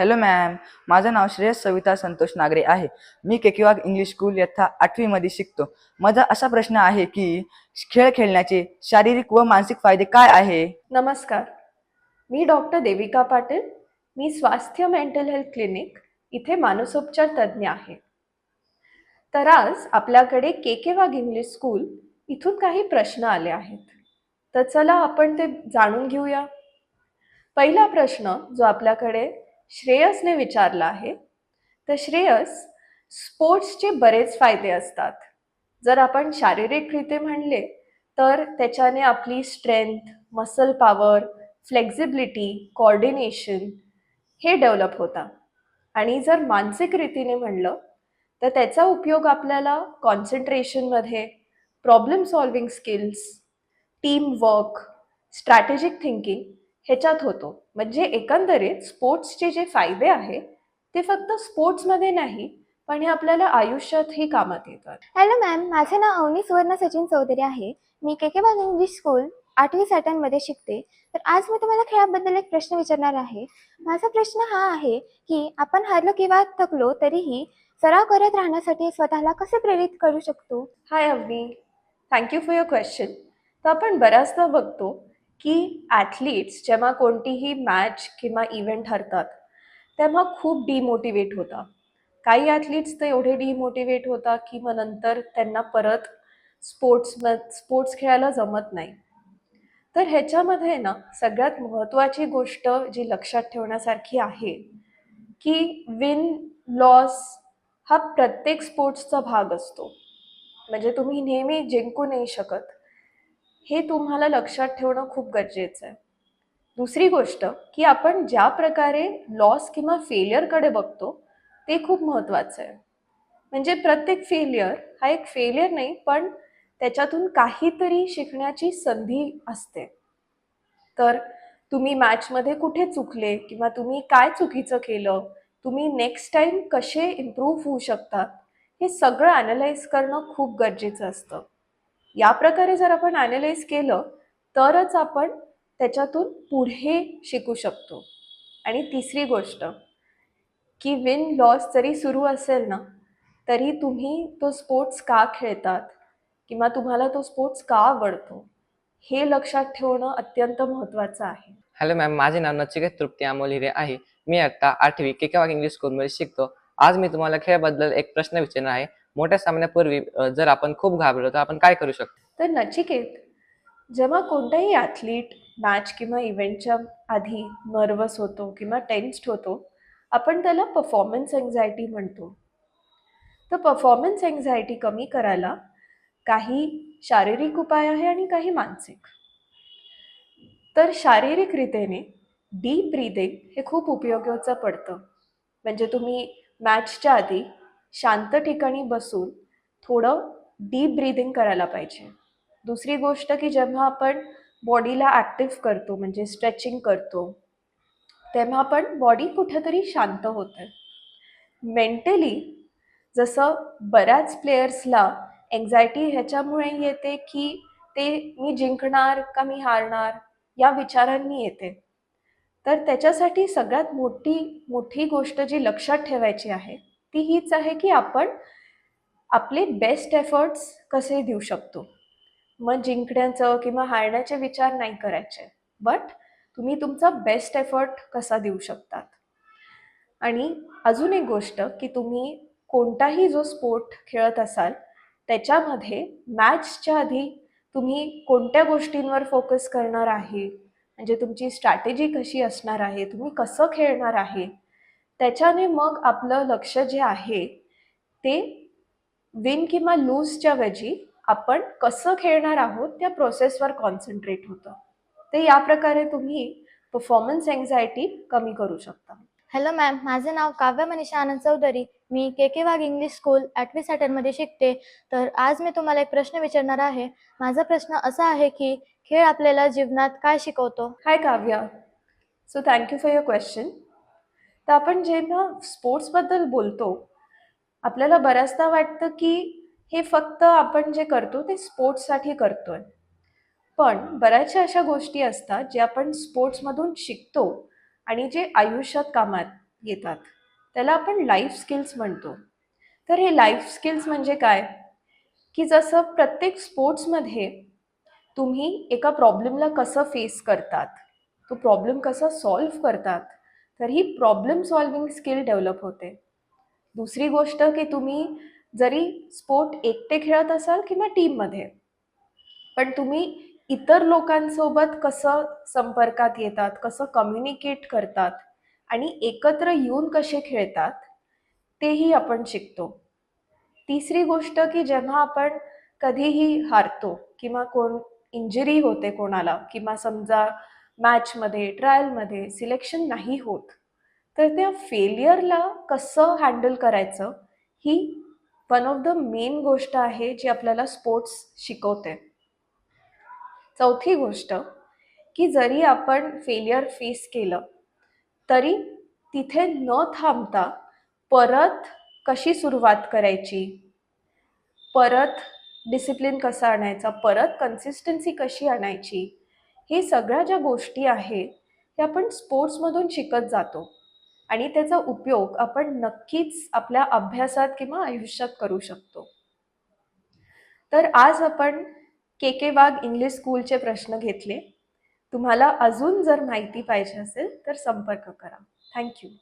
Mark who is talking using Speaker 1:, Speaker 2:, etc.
Speaker 1: Hello ma'am माझं नाव श्रेयस सविता संतोष नागरे आहे. मी केकिवाग English school इयत्ता आठवीमध्ये शिकतो. माझा असा प्रश्न आहे की खेळ खेळण्याचे शारीरिक व मानसिक फायदे काय आहे?
Speaker 2: नमस्कार. मी डॉक्टर देविका पाटील. मी स्वास्थ्य मेंटल हेल्थ क्लिनिक इथे मानसोपचार तज्ज्ञ आहे. तर आज आपल्याकडे के के वाघ इंग्लिश स्कूल इथून काही प्रश्न आले आहेत. तर चला आपण ते जाणून घेऊया. पहिला प्रश्न जो आपल्याकडे श्रेयसने विचारला आहे. तर श्रेयस स्पोर्ट्सचे बरेच फायदे असतात. जर आपण शारीरिकरित्या म्हणले तर त्याच्याने आपली strength muscle power flexibility coordination हे डेव्हलप होता. आणि जर मानसिक रीतीने म्हणलं तर त्याचा उपयोग आपल्याला कॉन्सन्ट्रेशनमध्ये problem solving skills team work strategic thinking ह्याच्यात होतो. म्हणजे एकंदरीत स्पोर्ट्सचे जे फायदे आहे ते फक्त स्पोर्ट्समध्ये नाही पण हे आपल्याला आयुष्यातही कामात येतात.
Speaker 3: हॅलो मॅम माझे नाव अवनी सुवर्ण सचिन चौधरी आहे. मी के के बाग इंग्लिश स्कूल आठवी सॅटनमध्ये शिकते. तर आज मी तुम्हाला खेळाबद्दल एक प्रश्न विचारणार आहे. माझा प्रश्न हा आहे की आपण हरलो किंवा थकलो तरीही सराव करत राहण्यासाठी स्वतःला कसे प्रेरित करू शकतो?
Speaker 2: Hi Avani. Thank you for your question तर आपण बऱ्याचदा बघतो की ॲथलीट्स जेव्हा कोणतीही मॅच किंवा इव्हेंट हरतात तेव्हा खूप डिमोटिवेट होता. काही ॲथलीट्स तर एवढे डिमोटिवेट होतात की मग नंतर त्यांना परत स्पोर्ट्स म स्पोर्ट्स खेळायला जमत नाही. तर ह्याच्यामध्ये ना सगळ्यात महत्त्वाची गोष्ट जी लक्षात ठेवण्यासारखी आहे की विन लॉस हा प्रत्येक स्पोर्ट्सचा भाग असतो. म्हणजे तुम्ही नेहमी जिंकू नाही शकत. हे तुम्हाला लक्षात ठेवणं खूप गरजेचं आहे. दुसरी गोष्ट की आपण ज्या प्रकारे लॉस किंवा फेलियरकडे बघतो ते खूप महत्त्वाचं आहे. म्हणजे प्रत्येक फेलियर हा एक फेलियर नाही पण त्याच्यातून काहीतरी शिकण्याची संधी असते. तर तुम्ही मॅचमध्ये कुठे चुकले किंवा तुम्ही काय चुकीचं केलं तुम्ही नेक्स्ट टाईम कसे इम्प्रूव्ह होऊ शकतात हे सगळं ॲनालाइज करणं खूप गरजेचं असतं. या प्रकारे जर आपण ॲनालाइज केलं तरच आपण त्याच्यातून पुढे शिकू शकतो. आणि तिसरी गोष्ट की विन लॉस जरी सुरू असेल ना तरी तुम्ही तो स्पोर्ट्स का खेळतात? किंवा तुम्हाला तो स्पोर्ट्स का आवडतो? हे लक्षात ठेवणं अत्यंत महत्त्वाचं आहे.
Speaker 4: हॅलो मॅम माझे नाव नचिकेत तृप्ती अमोल हिरे आहे. मी आता आठवी के वाघ इंग्लिश स्कूलमध्ये शिकतो. आज मी तुम्हाला खेळाबद्दल एक प्रश्न विचारणार आहे. मोठ्या सामन्यापूर्वी जर आपण खूप घाबरलो तर आपण काय करू शकतो?
Speaker 2: तर नचिकेत जेव्हा कोणताही ॲथलीट मॅच किंवा इव्हेंटच्या आधी नर्वस होतो किंवा टेन्स्ड होतो आपण त्याला परफॉर्मन्स एन्झायटी म्हणतो. तर परफॉर्मन्स एन्झायटी कमी करायला काही शारीरिक उपाय आहे आणि काही मानसिक. तर शारीरिक रीतीने डीप ब्रीदिंग हे खूप उपयोगाचं पडतं. म्हणजे तुम्ही मॅचच्या आधी शांत ठिकाणी बसून थोडं डीप ब्रीदिंग करायला पाहिजे. दुसरी गोष्ट की जेव्हा आपण बॉडीला ॲक्टिव्ह करतो म्हणजे स्ट्रेचिंग करतो तेव्हा आपण बॉडी कुठेतरी शांत होते. मेंटली जसं बऱ्याच प्लेयर्सला एन्झायटी ह्याच्यामुळे येते की ते मी जिंकणार का मी हारणार या विचारांनी येते. तर त्याच्यासाठी सगळ्यात मोठी मोठी गोष्ट जी लक्षात ठेवायची आहे ती हीच आहे की आपण आपले बेस्ट एफर्ट्स कसे देऊ शकतो. मग जिंकण्याचं किंवा हारण्याचे विचार नाही करायचे बट तुम्ही तुमचा बेस्ट एफर्ट कसा देऊ शकतात. आणि अजून एक गोष्ट की तुम्ही कोणताही जो स्पोर्ट खेळत असाल त्याच्यामध्ये मॅचच्या आधी तुम्ही कोणत्या गोष्टींवर फोकस करणार आहे? म्हणजे तुमची स्ट्रॅटेजी कशी असणार आहे? तुम्ही कसं खेळणार आहे? त्याच्याने मग आपलं लक्ष जे आहे ते विन किंवा लूजच्या वेजी आपण कसं खेळणार आहोत त्या प्रोसेसवर कॉन्सन्ट्रेट होतं. ते या प्रकारे तुम्ही परफॉर्मन्स एन्झायटी कमी करू शकता.
Speaker 3: हॅलो मॅम माझे नाव काव्य मनीषा आनंद चौधरी. मी K K Wagh English school आठवी सॅटनमध्ये शिकते. तर आज मी तुम्हाला एक प्रश्न विचारणार आहे. माझा प्रश्न असा आहे की खेळ आपल्याला जीवनात काय शिकवतो?
Speaker 2: Hi Kavya. So thank you for your question तर आपण जेव्हा स्पोर्ट्सबद्दल बोलतो आपल्याला बऱ्याचदा वाटतं की हे फक्त आपण जे करतो ते स्पोर्ट्ससाठी करतोय. पण बऱ्याचशा अशा गोष्टी असतात जे आपण स्पोर्ट्समधून शिकतो आणि जे आयुष्यात कामात येतात. त्याला आपण लाईफ स्किल्स म्हणतो. तर हे लाईफ स्किल्स म्हणजे काय? की जसं प्रत्येक स्पोर्ट्समध्ये तुम्ही एका प्रॉब्लेमला कसं फेस करतात? तो प्रॉब्लेम कसा सॉल्व्ह करतात? तर ही प्रॉब्लेम सॉल्विंग स्किल डेव्हलप होते. दुसरी गोष्ट की तुम्ही जरी स्पोर्ट एकटे खेळत असाल किंवा टीममध्ये पण तुम्ही इतर लोकांसोबत कसं संपर्कात येतात कसं कम्युनिकेट करतात आणि एकत्र येऊन कसे खेळतात तेही आपण शिकतो. तिसरी गोष्ट की जेव्हा आपण कधीही हारतो किंवा कोण इंजरी होते कोणाला किंवा समजा मॅचमध्ये ट्रायलमध्ये सिलेक्शन नाही होत. तर त्या फेलियरला कसं हँडल करायचं ही वन ऑफ द मेन गोष्ट आहे जी आपल्याला स्पोर्ट्स शिकवते. चौथी गोष्ट की जरी आपण फेलियर फेस केलं तरी तिथे न थांबता परत कशी सुरुवात करायची? परत डिसिप्लिन कसा आणायचा? परत कन्सिस्टन्सी कशी आणायची? हे सगळ्या ज्या गोष्टी आहेत त्या आपण स्पोर्ट्समधून शिकत जातो. आणि त्याचा उपयोग आपण नक्कीच आपल्या अभ्यासात किंवा आयुष्यात करू शकतो. तर आज आपण के के वाघ इंग्लिश स्कूलचे प्रश्न घेतले. तुम्हाला अजून जर माहिती पाहिजे असेल तर संपर्क करा. थँक्यू.